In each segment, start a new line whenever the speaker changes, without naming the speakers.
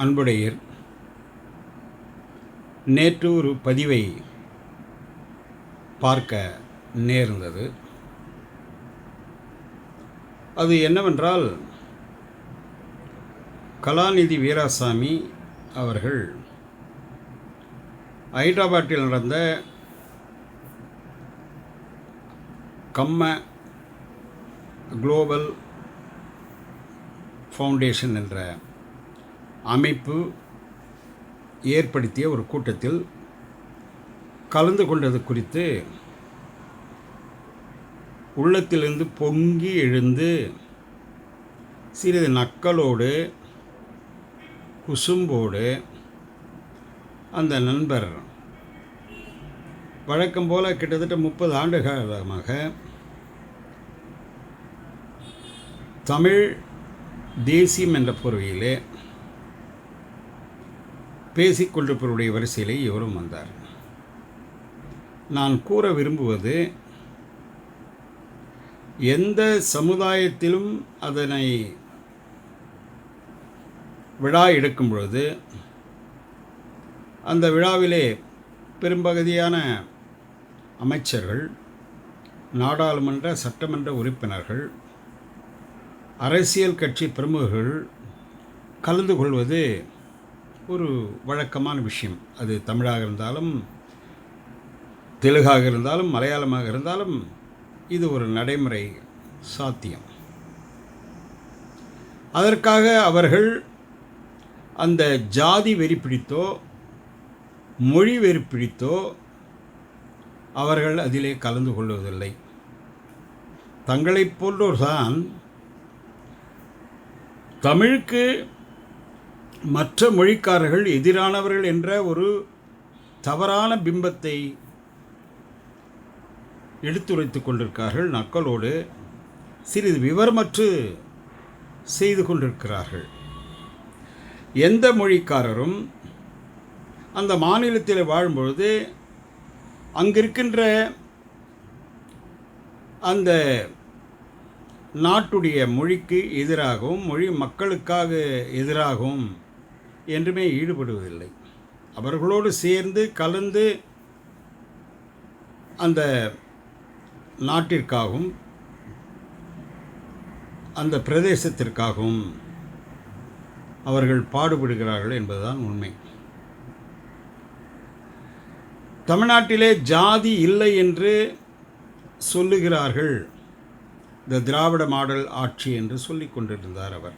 அன்புடையர் நேற்று ஒரு பதிவை பார்க்க நேர்ந்தது. அது என்னவென்றால் கலாநிதி வீராசாமி அவர்கள் ஹைதராபாத்தில் நடந்த கம்ம குளோபல் ஃபவுண்டேஷன் என்ற அமைப்பு ஏற்படுத்திய ஒரு கூட்டத்தில் கலந்து கொண்டது குறித்து உள்ளத்திலிருந்து பொங்கி எழுந்து சிறிது நக்கலோடு குசும்போடு அந்த நண்பர் வழக்கம் போல் கிட்டத்தட்ட முப்பது ஆண்டு காலமாக தமிழ் தேசியம் என்ற பொறுவையிலே பேசிக்கொண்டிருப்பவருடைய வரிசையிலே இவரும் வந்தார். நான் கூற விரும்புவது எந்த சமுதாயத்திலும் அதனை விழா எடுக்கும் பொழுது அந்த விழாவிலே பெரும்பகுதியான அமைச்சர்கள் நாடாளுமன்ற சட்டமன்ற உறுப்பினர்கள் அரசியல் கட்சி பிரமுகர்கள் கலந்து கொள்வது ஒரு வழக்கமான விஷயம். அது தமிழாக இருந்தாலும் தெலுங்காக இருந்தாலும் மலையாளமாக இருந்தாலும் இது ஒரு நடைமுறை சாத்தியம். அதற்காக அவர்கள் அந்த ஜாதி வெறி பிடித்தோ மொழி வெறி பிடித்தோ அவர்கள் அதிலே கலந்து கொள்வதில்லை. தங்களைப் போன்றோர்தான் தமிழுக்கு மற்ற மொழிக்காரர்கள் எதிரானவர்கள் என்ற ஒரு தவறான பிம்பத்தை எடுத்துரைத்து கொண்டிருக்கிறார்கள் மக்களோடு சிறிது விவரமற்று செய்து கொண்டிருக்கிறார்கள். எந்த மொழிக்காரரும் அந்த மாநிலத்தில் வாழும்பொழுது அங்கிருக்கின்ற அந்த நாட்டுடைய மொழிக்கு எதிராகவும் மொழி மக்களுக்காக எதிராகவும் என்றுமே ஈடுபடுவதில்லை. அவர்களோடு சேர்ந்து கலந்து அந்த நாட்டிற்காகவும் அந்த பிரதேசத்திற்காகவும் அவர்கள் பாடுபடுகிறார்கள் என்பதுதான் உண்மை. தமிழ்நாட்டிலே ஜாதி இல்லை என்று சொல்லுகிறார்கள். இந்த திராவிட மாடல் ஆட்சி என்று சொல்லி கொண்டிருந்தார் அவர்.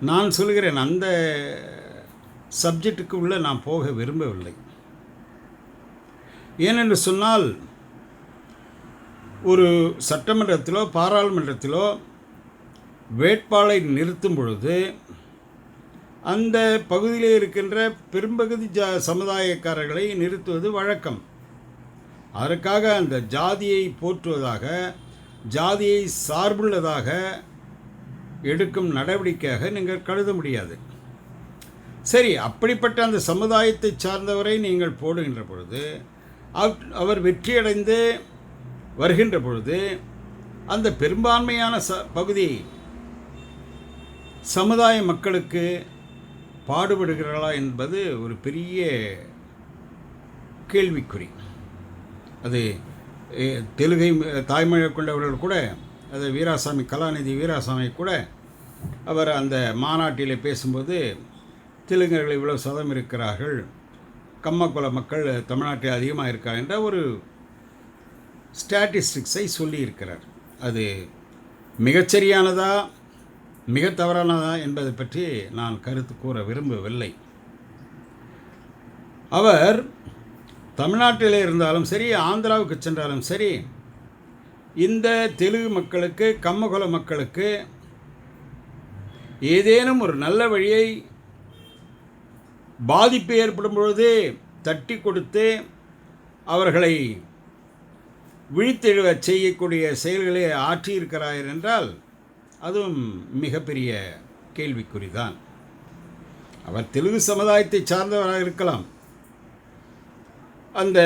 நான் சொல்கிறேன் அந்த சப்ஜெக்டுக்கு உள்ளே நான் போக விரும்பவில்லை. ஏனென்று சொன்னால் ஒரு சட்டமன்றத்திலோ பாராளுமன்றத்திலோ வேட்பாளை நிறுத்தும் பொழுது அந்த பகுதியில் இருக்கின்ற பெரும்பகுதி ஜா சமுதாயக்காரர்களை நிறுத்துவது வழக்கம். அதற்காக அந்த ஜாதியை போற்றுவதாக ஜாதியை சார்புள்ளதாக எடுக்கும் நடவடிக்கையாக நீங்கள் கருத முடியாது. சரி அப்படிப்பட்ட அந்த சமுதாயத்தை சார்ந்தவரை நீங்கள் போடுகின்ற பொழுது அவர் வெற்றியடைந்து வருகின்ற பொழுது அந்த பெரும்பான்மையான ச பகுதி சமுதாய மக்களுக்கு பாடுபடுகிறாளா என்பது ஒரு பெரிய கேள்விக்குறி. அது தெலுங்கை தாய்மொழி கொண்டவர்கள் கூட அது வீராசாமி கலாநிதி வீராசாமி கூட அவர் அந்த மாநாட்டில் பேசும்போது தெலுங்கர்கள் இவ்வளோ சதம் இருக்கிறார்கள் கம்மக்குல மக்கள் தமிழ்நாட்டில் அதிகமாக இருக்கார் என்ற ஒரு ஸ்டாட்டிஸ்டிக்ஸை சொல்லியிருக்கிறார். அது மிகச்சரியானதா மிக தவறானதா என்பதை பற்றி நான் கருத்து கூற விரும்பவில்லை. அவர் தமிழ்நாட்டில் இருந்தாலும் சரி ஆந்திராவுக்கு சென்றாலும் சரி இந்த தெலுங்கு மக்களுக்கு கம்மகுல மக்களுக்கு ஏதேனும் ஒரு நல்ல வழியை பாதிப்பு ஏற்படும் பொழுது தட்டி கொடுத்து அவர்களை விழித்தெழுவ செய்யக்கூடிய செயல்களை ஆற்றியிருக்கிறார் என்றால் அதுவும் மிகப்பெரிய கேள்விக்குறிதான். அவர் தெலுங்கு சமுதாயத்தை சார்ந்தவராக இருக்கலாம். அந்த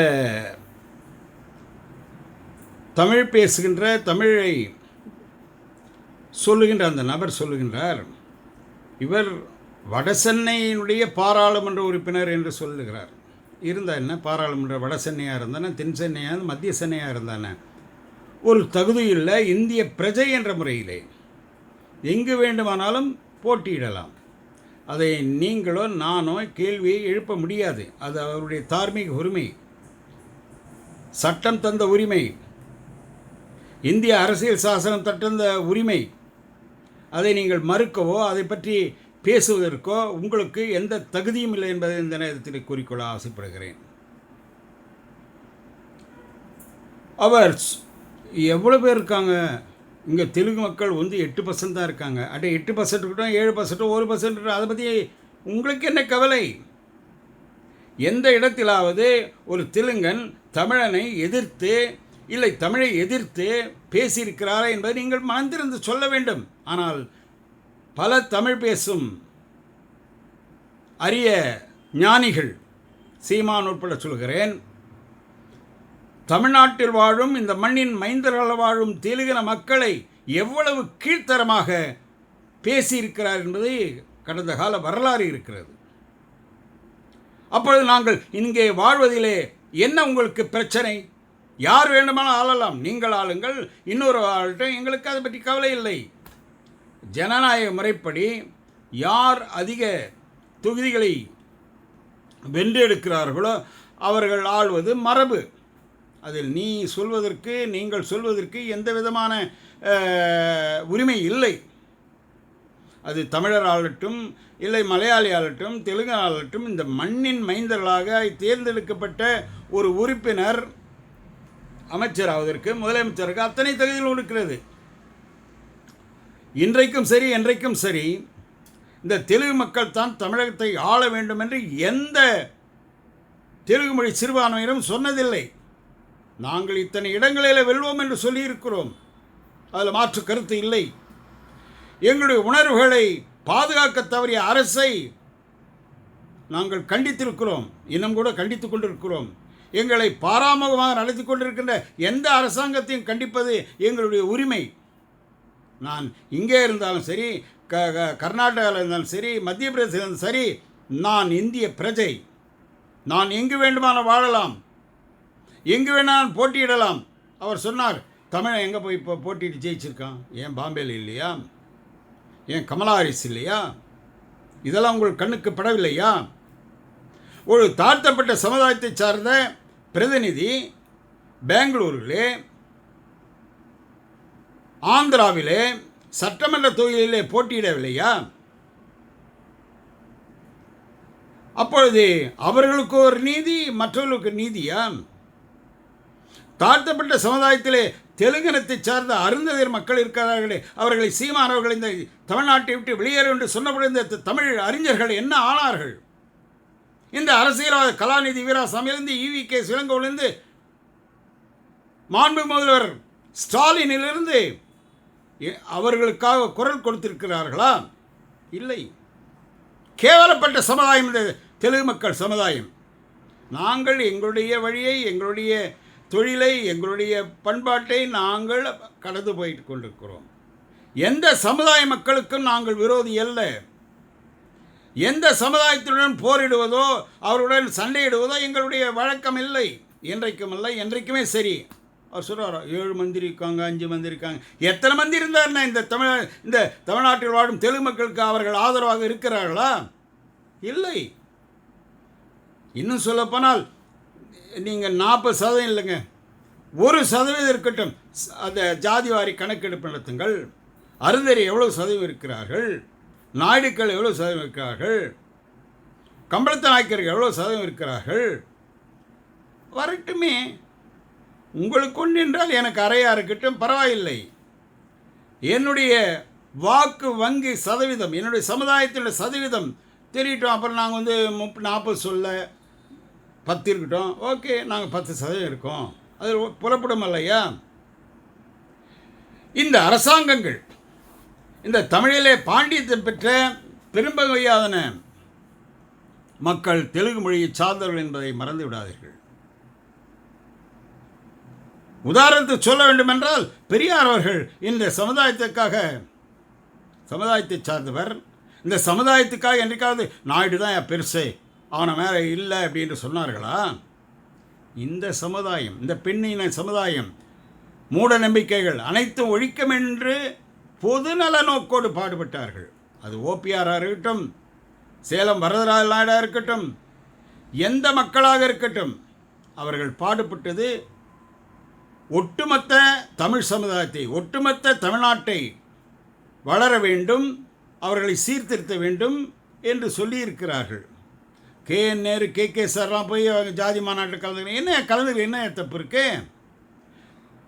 தமிழ் பேசுகின்ற தமிழை சொல்லுகின்ற அந்த நபர் சொல்லுகின்றார் இவர் வடசென்னையினுடைய பாராளுமன்ற உறுப்பினர் என்று சொல்லுகிறார். இருந்தால் என்ன? பாராளுமன்ற வட சென்னையாக இருந்தானே தென் சென்னையாக மத்திய சென்னையாக இருந்தானே? ஒரு தகுதியுள்ள இந்திய பிரஜை என்ற முறையிலே. எங்கு வேண்டுமானாலும் போட்டியிடலாம். அதை நீங்களோ நானோ கேள்வியை எழுப்ப முடியாது. அது அவருடைய தார்மீக உரிமை. சட்டம் தந்த உரிமை. இந்திய அரசியல் சாசனம் தந்த உரிமை. அதை நீங்கள் மறுக்கவோ அதை பற்றி பேசுவதற்கோ உங்களுக்கு எந்த தகுதியும் இல்லை என்பதை இந்த நேரத்தில் கூறிக்கொள்ள ஆசைப்படுகிறேன். அவர் எவ்வளோ பேர் இருக்காங்க? இங்கே தெலுங்கு மக்கள் வந்து எட்டு பர்சன்ட் தான் இருக்காங்க. அட எட்டு பர்சன்ட் இருக்கட்டும் ஏழு பர்சன்ட்டோ ஒரு பர்சன்ட் இருக்கட்டும் அதை பற்றி உங்களுக்கு என்ன கவலை? எந்த இடத்திலாவது ஒரு தெலுங்கன் தமிழனை எதிர்த்து இல்லை தமிழை எதிர்த்து பேசியிருக்கிறாரா என்பதை நீங்கள் மணந்திருந்து சொல்ல வேண்டும். ஆனால் பல தமிழ் பேசும் அரிய ஞானிகள் சீமான் உட்பட சொல்கிறேன் தமிழ்நாட்டில் வாழும் இந்த மண்ணின் மைந்தர்கள் வாழும் தெலுங்கின மக்களை எவ்வளவு கீழ்த்தரமாக பேசியிருக்கிறார் என்பதை கடந்த கால வரலாறு இருக்கிறது. அப்பொழுது நாங்கள் இங்கே வாழ்வதிலே என்ன உங்களுக்கு பிரச்சனை? யார் வேண்டுமானால் ஆளலாம். நீங்கள் ஆளுங்கள். இன்னொரு ஆள்கிட்ட எங்களுக்கு அதை பற்றி கவலை இல்லை. ஜனநாயக முறைப்படி யார் அதிக தொகுதிகளை வென்றெடுக்கிறார்களோ அவர்கள் ஆள்வது மரபு. அதில் நீ சொல்வதற்கு நீங்கள் சொல்வதற்கு எந்த விதமான உரிமை இல்லை. அது தமிழர் ஆகட்டும் இல்லை மலையாளி ஆகட்டும் தெலுங்கு ஆளட்டும் இந்த மண்ணின் மைந்தர்களாக தேர்ந்தெடுக்கப்பட்ட ஒரு உறுப்பினர் அமைச்சராவதற்கு முதலமைச்சருக்கு அத்தனை தகுதிகள் இருக்கிறது. இன்றைக்கும் சரி என்றைக்கும் சரி இந்த தெலுங்கு மக்கள் தான் தமிழகத்தை ஆள வேண்டும் என்று எந்த தெலுங்கு மொழி சிறுபான்மையினரும் சொன்னதில்லை. நாங்கள் இத்தனை இடங்களில் வெல்வோம் என்று சொல்லியிருக்கிறோம். அதில் மாற்று கருத்து இல்லை. எங்களுடைய உணர்வுகளை பாதுகாக்க தவறிய அரசை நாங்கள் கண்டித்திருக்கிறோம். இன்னும் கூட கண்டித்துக் கொண்டிருக்கிறோம். எங்களை பாராமுகமாக நடத்தி கொண்டிருக்கின்ற எந்த அரசாங்கத்தையும் கண்டிப்பது எங்களுடைய உரிமை. நான் இங்கே இருந்தாலும் சரி க க- கர்நாடகாவில் இருந்தாலும் சரி மத்திய பிரதேசம் இருந்தாலும் சரி நான் இந்திய பிரஜை. நான் எங்கு வேண்டுமானால் வாழலாம். எங்கு வேணாலும் போட்டியிடலாம். அவர் சொன்னார் தமிழன் எங்கே போய் இப்போ போட்டியிட்டு ஜெயிச்சிருக்கான்? ஏன் பாம்பேல இல்லையா? ஏன் கமலா ஹாரிஸ் இல்லையா? இதெல்லாம் உங்கள் கண்ணுக்கு படவில்லையா? ஒரு தாழ்த்தப்பட்ட சமுதாயத்தை சார்ந்த பிரதிநிதி பெங்களூரிலே ஆந்திராவிலே சட்டமன்ற தொகுதியிலே போட்டியிடவில்லையா? அப்பொழுது அவர்களுக்கு ஒரு நீதி மற்றவர்களுக்கு நீதியா? தாழ்த்தப்பட்ட சமுதாயத்திலே தெலுங்கினத்தை சார்ந்த அருந்ததியர் மக்கள் இருக்கிறார்களே அவர்களை சீமானவர்கள் இந்த தமிழ்நாட்டை விட்டு வெளியேறும் என்று சொன்னபோது இந்த தமிழ் அறிஞர்கள் என்ன ஆனார்கள்? இந்த அரசியல்வாத கலாநிதி வீராசாமியிலிருந்து இவி கே சிலங்கோவிலிருந்து மாண்பு முதல்வர் ஸ்டாலினிலிருந்து அவர்களுக்காக குரல் கொடுத்திருக்கிறார்களா? இல்லை. கேவலப்பட்ட சமுதாயம் இந்த தெலுங்கு மக்கள் சமுதாயம். நாங்கள் எங்களுடைய வழியை எங்களுடைய தொழிலை எங்களுடைய பண்பாட்டை நாங்கள் கடந்து போயிட்டு கொண்டிருக்கிறோம். எந்த சமுதாய மக்களுக்கும் நாங்கள் விரோதி அல்ல. எந்த சமுதாயத்துடன் போரிடுவதோ அவருடன் சண்டையிடுவதோ எங்களுடைய வழக்கம் இல்லை. என்றைக்கும் இல்லை என்றைக்குமே சரி. அவர் சொல்கிறார் ஏழு மந்திரி இருக்காங்க அஞ்சு மந்திரி இருக்காங்க. எத்தனை மந்திரி இருந்தாருன்னா இந்த தமிழ் இந்த தமிழ்நாட்டில் வாழும் தெலுங்கு மக்களுக்கு அவர்கள் ஆதரவாக இருக்கிறார்களா? இல்லை. இன்னும் சொல்லப்போனால் நீங்கள் நாற்பது சதவீதம் இல்லைங்க. ஒரு சதவீதம் இருக்கட்டும். அந்த ஜாதிவாரி கணக்கெடுப்பு நடத்துங்கள். அருந்தரி எவ்வளோ சதவீதம் இருக்கிறார்கள்? நாயுடுக்கள் எவ்வளோ சதவீதம் இருக்கிறார்கள்? கம்பளத்த நாயக்கர்கள் எவ்வளோ சதவீதம் இருக்கிறார்கள்? வரட்டுமே. உங்களுக்கு ஒன்று என்றால் எனக்கு அறையாக இருக்கட்டும் பரவாயில்லை. என்னுடைய வாக்கு வங்கி சதவீதம் என்னுடைய சமுதாயத்தினுடைய சதவீதம். தெரியட்டும் அப்புறம் நாங்கள் வந்து முப் நாற்பது சொல்ல பத்து இருக்கட்டும். ஓகே நாங்கள் பத்து சதவீதம் இருக்கோம். அது புறப்படும் இல்லையா? இந்த அரசாங்கங்கள் இந்த தமிழிலே பாண்டியத்தை பெற்ற பெரும்பகையாதன மக்கள் தெலுங்கு மொழியை சார்ந்தவர்கள் என்பதை மறந்து விடாதீர்கள். உதாரணத்துக்கு சொல்ல வேண்டுமென்றால் பெரியார் அவர்கள் இந்த சமுதாயத்திற்காக சமுதாயத்தை சார்ந்தவர். இந்த சமுதாயத்துக்காக என்றைக்காவது நாயுடு தான் என் பெருசு. அவனை மேலே இல்லை அப்படின்னு சொன்னார்களா? இந்த சமுதாயம் இந்த பெண்ணின சமுதாயம் மூட நம்பிக்கைகள் அனைத்தும் ஒழிக்கும் என்று பொதுநல நோக்கோடு பாடுபட்டார்கள். அது ஓபிஆராக இருக்கட்டும் சேலம் வரதராஜ நாயுடாக இருக்கட்டும் எந்த மக்களாக இருக்கட்டும் அவர்கள் பாடுபட்டது ஒட்டுமொத்த தமிழ் சமுதாயத்தை ஒட்டுமொத்த தமிழ்நாட்டை வளர வேண்டும் அவர்களை சீர்திருத்த வேண்டும் என்று சொல்லியிருக்கிறார்கள். கேஎன் நேரு கே. கே. சார்லாம் போய் அவங்க ஜாதி மாநாட்டில் கலந்துக்கிறேன் என்ன கலந்துக்க என்ன தப்பு இருக்குது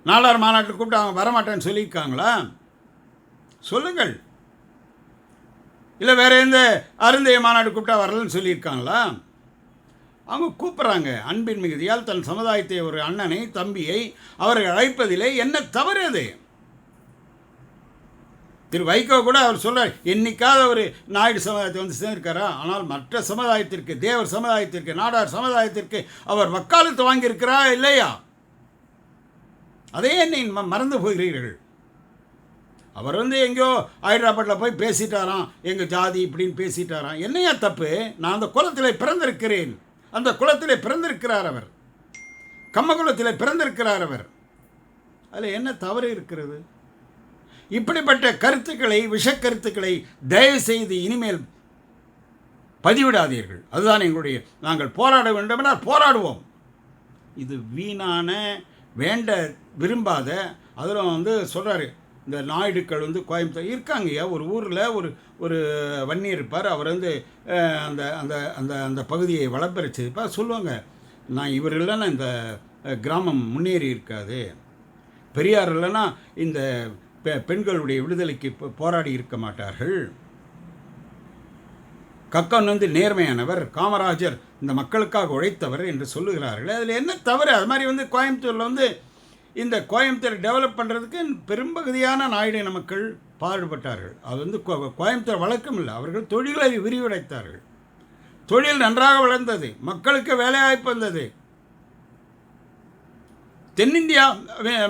நாலார் மாநாட்டில் கூப்பிட்டு அவங்க வரமாட்டேன்னு சொல்லியிருக்காங்களா? சொல்லுங்கள். இல்லை வேறு எந்த அருந்தைய மாநாடு கூப்பிட்டா வரலன்னு சொல்லியிருக்காங்களா? அவங்க கூப்பிட்றாங்க. அன்பின் மிகுதியால் தன் சமுதாயத்தை ஒரு அண்ணனை தம்பியை அவர்கள் அழைப்பதிலே என்ன தவறு அது? திரு வைகோ கூட அவர் சொல்கிறார் என்னைக்காவது அவர் நாயுடு சமுதாயத்தை வந்து சேர்ந்திருக்காரா ஆனால் மற்ற சமுதாயத்திற்கு தேவர் சமுதாயத்திற்கு நாடார் சமுதாயத்திற்கு அவர் வக்காலத்து வாங்கியிருக்கிறா இல்லையா? அதையே என்னை ம- மறந்து போகிறீர்கள். அவர் வந்து எங்கேயோ ஹைதராபாத்தில் போய் பேசிட்டாராம் எங்கள் ஜாதி இப்படின்னு பேசிட்டாராம். என்னையா தப்பு? நான் அந்த குளத்தில் பிறந்திருக்கிறேன். அந்த குளத்தில் பிறந்திருக்கிறார் அவர். கம்மகுளத்தில் பிறந்திருக்கிறார் அவர். அதில் என்ன தவறு இருக்கிறது? இப்படிப்பட்ட கருத்துக்களை விஷக்கருத்துக்களை தயவு செய்து இனிமேல் பதிவிடாதீர்கள். அதுதான் எங்களுடைய நாங்கள் போராட வேண்டும் என்றால் போராடுவோம். இது வீணான வேண்ட விரும்பாத அதில் வந்து சொல்கிறாரு இந்த நாயுடுக்கள் வந்து கோயம்புத்தூர் இருக்காங்கய்யா ஒரு ஊரில் ஒரு ஒரு வன்னி இருப்பார் அவர் வந்து அந்த அந்த அந்த அந்த பகுதியை வளப்பெறச்சிருப்பார். சொல்லுவாங்க நான் இவர் இல்லைன்னா இந்த கிராமம் முன்னேறி இருக்காது. பெரியார் இல்லைன்னா இந்த பெ பெண்களுடைய விடுதலைக்கு போராடி இருக்க மாட்டார்கள். கக்கன் வந்து நேர்மையானவர் காமராஜர் இந்த மக்களுக்காக உழைத்தவர் என்று சொல்லுகிறார்கள். அதில் என்ன தவறு? அது மாதிரி வந்து கோயம்புத்தூரில் வந்து இந்த கோயம்புத்தூர் டெவலப் பண்ணுறதுக்கு பெரும்பகுதியான நாயுடின மக்கள் பாடுபட்டார்கள். அது வந்து கோ- கோயம்புத்தூர் வழக்கம் இல்லை. அவர்கள் தொழிலை விரிவடைத்தார்கள். தொழில் நன்றாக வளர்ந்தது. மக்களுக்கு வேலைவாய்ப்பு வந்தது. தென்னிந்தியா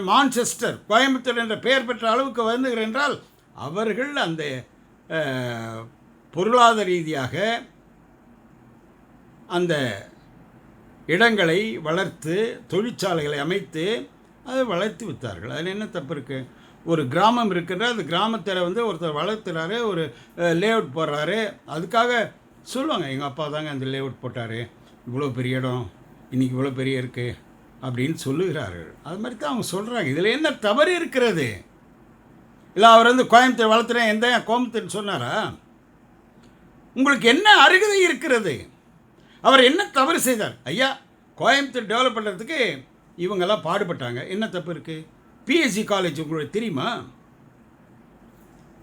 மான்செஸ்டர் கோயம்புத்தூர் என்ற பெயர் பெற்ற அளவுக்கு வந்துகிறேன் என்றால் அவர்கள் அந்த பொருளாதார ரீதியாக அந்த இடங்களை வளர்த்து தொழிற்சாலைகளை அமைத்து அதை வளர்த்து வித்தார்கள் அதில் என்ன தப்பு இருக்குது ஒரு கிராமம் இருக்கின்ற அந்த கிராமத்தில் வந்து ஒருத்தர் வளர்த்துறாரு ஒரு லேஅவுட் போடுறாரு. அதுக்காக சொல்லுவாங்க எங்கள் அப்பா தாங்க அந்த லேஅவுட் போட்டார். இவ்வளோ பெரிய இடம் இன்னைக்கு இவ்வளோ பெரிய இருக்குது அப்படின்னு சொல்லுகிறார்கள். அது மாதிரி தான் அவங்க சொல்கிறாங்க இதில் என்ன தவறு இருக்கிறது? இல்லை அவர் வந்து கோயம்புத்தூர் வளர்த்துறேன் எந்த கோயம்புத்தூர்னு சொன்னாரா? உங்களுக்கு என்ன அருகதை இருக்கிறது? அவர் என்ன தவறு செய்தார்? ஐயா கோயம்புத்தூர் டெவலப் பண்ணுறதுக்கு இவங்கெல்லாம் பாடுபட்டாங்க. என்ன தப்பு இருக்குது பிஎஸ்சி காலேஜ் உங்களுக்கு தெரியுமா?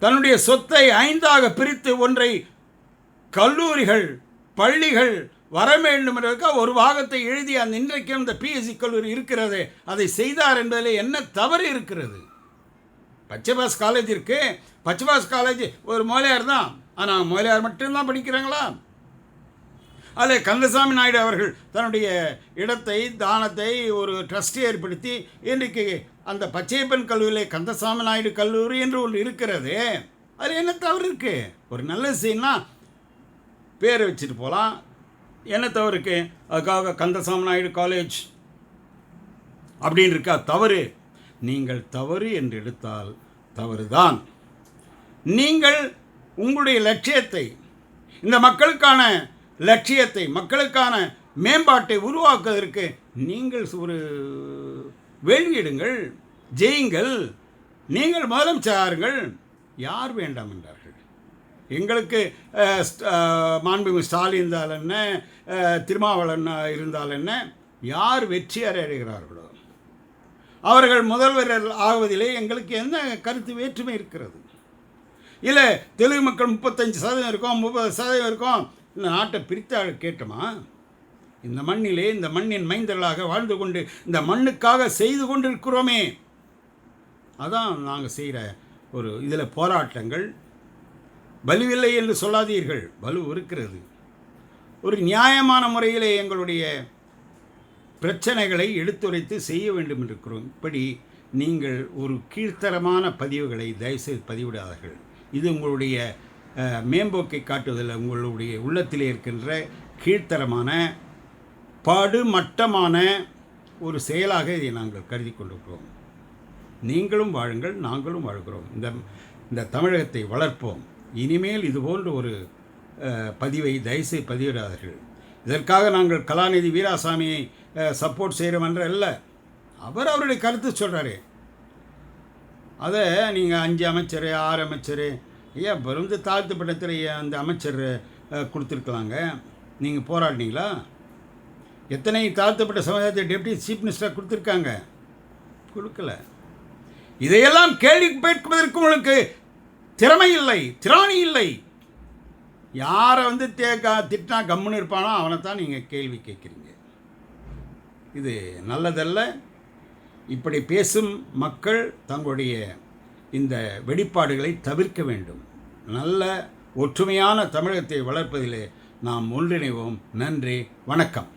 தன்னுடைய சொத்தை ஐந்தாக பிரித்து ஒன்றை கல்லூரிகள் பள்ளிகள் வர வேண்டும் என்பதற்காக ஒரு பாகத்தை எழுதி அந்த இன்றைக்கும் இந்த பிஎஸ்சி கல்லூரி இருக்கிறது அதை செய்தார் என்பதில் என்ன தவறு இருக்கிறது? பச்சைபாஸ் காலேஜ் இருக்கு. பச்சைபாஸ் காலேஜ் ஒரு மோலையார் தான். ஆனால் மோலையார் மட்டும்தான் படிக்கிறாங்களா? அதில் கந்தசாமி நாயுடு அவர்கள் தன்னுடைய இடத்தை தானத்தை ஒரு ட்ரஸ்ட் ஏற்படுத்தி இன்றைக்கு அந்த பச்சையப்பன் கல்லூரியில் கந்தசாமி நாயுடு கல்லூரி என்று ஒன்று இருக்கிறது. அதில் என்ன தவறு இருக்குது ஒரு நல்ல விஷயம்னா பேரை வச்சுட்டு போகலாம். என்ன தவறு இருக்குது அதுக்காக கந்தசாமி நாயுடு காலேஜ் அப்படின்னு இருக்கா தவறு. நீங்கள் தவறு என்று எடுத்தால் தவறுதான். நீங்கள் உங்களுடைய லட்சியத்தை இந்த மக்களுக்கான லட்சியத்தை மக்களுக்கான மேம்பாட்டை உருவாக்குவதற்கு நீங்கள் ஒரு வேள்வியிடுங்கள் ஜெயுங்கள் நீங்கள் முதலமைச்சராருங்கள் யார் வேண்டாம் என்றார்கள்? எங்களுக்கு ஸ்ட- மாண்புமிகு ஸ்டாலின் இருந்தால் என்ன திருமாவளன் இருந்தால் என்ன யார் வெற்றி அடைகிறார்களோ அவர்கள் முதல்வர் ஆவதிலே எங்களுக்கு என்ன கருத்து வேற்றுமை இருக்கிறது. இல்லை தெலுங்கு மக்கள் முப்பத்தஞ்சு சதவீதம் இருக்கும் முப்பது சதவீதம் இருக்கும் இந்த நாட்டை பிரித்தாள் கேட்டோமா? இந்த மண்ணிலே இந்த மண்ணின் மைந்தர்களாக வாழ்ந்து கொண்டு இந்த மண்ணுக்காக செய்து கொண்டு இருக்கிறோமே அதான் நாங்கள் செய்கிற ஒரு இதில் போராட்டங்கள் வலுவில்லை என்று சொல்லாதீர்கள். வலு இருக்கிறது. ஒரு நியாயமான முறையிலே எங்களுடைய பிரச்சனைகளை எடுத்துரைத்து செய்ய வேண்டும் என்று இருக்கிறோம் இப்படி நீங்கள் ஒரு கீழ்த்தரமான பதிவுகளை தயவுசெய்து பதிவிடாதீர்கள். இது உங்களுடைய மேம்போக்கை காட்டுவதில் உங்களுடைய உள்ளத்திலே இருக்கின்ற கீழ்த்தரமான படுமட்டமான ஒரு செயலாக இதை நாங்கள் கருதி கொண்டிருக்கிறோம். நீங்களும் வாழுங்கள் நாங்களும் வாழ்கிறோம். இந்த இந்த தமிழகத்தை வளர்ப்போம். இனிமேல் இதுபோன்ற ஒரு பதிவை தயவுசெய்து பதிவிடாதீர்கள். இதற்காக நாங்கள் கலாநிதி வீராசாமியை சப்போர்ட் செய்கிறோம் என்ற அல்ல. அவர் அவருடைய கருத்து சொல்கிறாரு அதை நீங்கள் அஞ்சு அமைச்சர் ஆறு அமைச்சர் ஏன் பிறந்து தாழ்த்தப்பட்டத்தில் அந்த அமைச்சர் கொடுத்துருக்கலாங்க. நீங்கள் போராடினீங்களா? எத்தனை தாழ்த்தப்பட்ட சமுதாயத்தை டெப்டி சீஃப் மினிஸ்டர் கொடுத்துருக்காங்க? கொடுக்கல. இதையெல்லாம் கேள்வி கேட்பதற்கு உங்களுக்கு திறமை இல்லை திராணி இல்லை. யாரை வந்து தேக்கா திட்டினா கம்முன்னு இருப்பானோ அவனை தான் நீங்கள் கேள்வி கேட்குறீங்க. இது நல்லதல்ல. இப்படி பேசும் மக்கள் தங்களுடைய இந்த வெளிப்பாடுகளை தவிர்க்க வேண்டும். நல்ல ஒற்றுமையான தமிழகத்தை வளர்ப்பதிலே நாம் ஒன்றிணைவோம். நன்றி வணக்கம்.